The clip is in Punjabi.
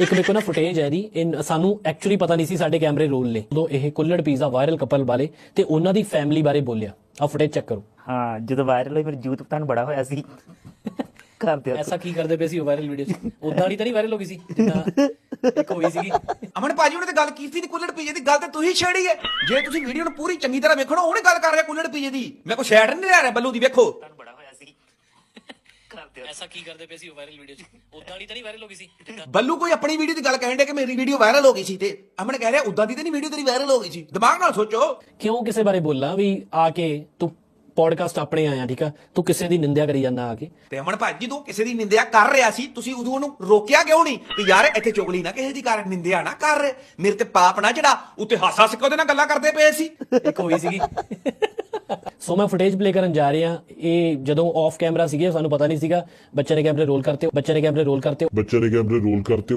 ਇੱਕ ਕੋਲ ਨਾ ਫੁਟੇਜ ਹੈ ਦੀ ਇਹ ਸਾਨੂੰ ਐਕਚੁਅਲੀ ਪਤਾ ਨਹੀਂ ਸੀ ਸਾਡੇ ਕੈਮਰੇ ਰੋਲ ਨੇ। ਉਦੋਂ ਇਹ ਕੁੱਲੜ ਪੀਜ਼ਾ ਵਾਇਰਲ ਕਪਲ ਵਾਲੇ ਤੇ ਉਹਨਾਂ ਦੀ ਫੈਮਿਲੀ ਬਾਰੇ ਬੋਲਿਆ। ਆ ਫੁਟੇਜ ਚੈੱਕ ਕਰੋ। ਹਾਂ ਜਦੋਂ ਵਾਇਰਲ ਹੋਈ ਫਿਰ ਯੂਥ ਤੁਹਾਨੂੰ ਬੜਾ ਹੋਇਆ ਸੀ। ਘਰ ਦੇ ਐਸਾ ਕੀ ਕਰਦੇ ਪਏ ਸੀ ਉਹ ਵਾਇਰਲ ਵੀਡੀਓ 'ਚ? ਉਦਾਂ ਨਹੀਂ ਤਾਂ ਨਹੀਂ ਵਾਇਰਲ ਹੋ ਗਈ ਸੀ ਜਿੱਦਾਂ ਇੱਕ ਹੋਈ ਸੀਗੀ। ਅਮਨ ਭਾਜੀ ਉਹਨੇ ਤੇ ਗੱਲ ਕੀਤੀ ਨਹੀਂ ਕੁੱਲੜ ਪੀਜੇ ਦੀ। ਗੱਲ ਤੇ ਤੁਸੀਂ ਛੇੜੀ ਹੈ। ਜੇ ਤੁਸੀਂ ਵੀਡੀਓ ਨੂੰ ਪੂਰੀ ਚੰਗੀ ਤਰ੍ਹਾਂ ਵੇਖੋ ਨਾ ਉਹਨੇ ਗੱਲ ਕਰ ਰਿਹਾ ਕੁੱਲੜ ਪੀਜੇ ਦੀ। ਮੈਂ ਕੋਈ ਸ਼ੈਡ ਨਹੀਂ ਲੈ ਰਿਹਾ ਬੱਲੂ ਦੀ ਵੇਖੋ ਤੁਹਾਨੂੰ ਬੜਾ ਹੋਇਆ ਸੀ ਘਰ ਦੇ ਐਸਾ ਕੀ ਕਰਦੇ ਪਏ ਸੀ ਉਹ ਵਾਇਰਲ ਵੀਡੀਓ 'ਚ? ਉਦਾਂ ਨਹੀਂ ਤਾਂ ਨਹੀਂ ਵਾਇਰਲ ਹੋ ਗਈ ਸੀ? ਬੱਲੂ ਕੋਈ ਆਪਣੀ ਵੀਡੀਓ ਦੀ ਗੱਲ ਕਹਿਣ ਦੇ ਕਿ ਮੇਰੀ ਵੀਡੀਓ ਵਾਇਰਲ ਹੋ ਗਈ ਸੀ ਤੇ ਅਮਨ ਕਹਿ ਰਿਹਾ ਉਦਾਂ ਦੀ ਤੇ ਨਹੀਂ ਵੀਡੀਓ ਤੇਰੀ ਵਾਇਰਲ ਹੋ ਗਈ ਸੀ। ਦਿਮਾਗ ਨਾਲ ਸੋਚੋ। ਕਿਉਂ ਕਿਸੇ ਬਾਰੇ ਬੋਲਾਂ? ਵੀ ਆ ਕੇ ਤੂੰ ਪੋਡਕਾਸਟ ਆਪਣੇ ਆਇਆ ਠੀਕ ਆ? ਤੂੰ ਕਿਸੇ ਦੀ ਨਿੰਦਿਆ ਕਰੀ ਜਾਂਦਾ ਆ ਕੇ। ਤੇ ਅਮਨ ਭਾਜੀ ਤੂੰ ਕਿਸੇ ਦੀ ਨਿੰਦਿਆ ਕਰ ਰਿਹਾ ਸੀ ਤੁਸੀਂ ਉਦੋਂ ਉਹਨੂੰ ਰੋਕਿਆ ਕਿਉਂ ਨਹੀਂ? ਵੀ ਯਾਰ ਇੱਥੇ ਚੁਗਲੀ ਨਾ ਕਿਸੇ ਦੀ ਕਰ ਨਿੰਦਿਆ ਨਾ ਕਰ। ਮੇਰੇ ਤੇ ਪਾਪ ਨਾ ਜਿਹੜਾ ਉੱਤੇ ਹਾਸਾ ਸਿੱਕਾ ਉਹਦੇ ਨਾਲ ਗੱਲਾਂ ਕਰਦੇ ਪਏ ਸੀ। ਇੱਕ ਹੋਈ ਸੀਗੀ। ਸੋ ਮੈਂ ਫੁਟੇਜ ਪਲੇ ਕਰਨ ਜਾ ਰਿਹਾ। ਇਹ ਜਦੋਂ ਆਫ ਕੈਮਰਾ ਸੀਗੇ, ਸਾਨੂੰ ਪਤਾ ਨਹੀਂ ਸੀਗਾ। ਬੱਚੇ ਨੇ ਕੈਮਰੇ ਰੋਲ ਕਰਤੇ ਬੱਚੇ ਨੇ ਕੈਮਰੇ ਰੋਲ ਕਰਤੇ ਬੱਚੇ ਨੇ ਕੈਮਰੇ ਰੋਲ ਕਰਤੇ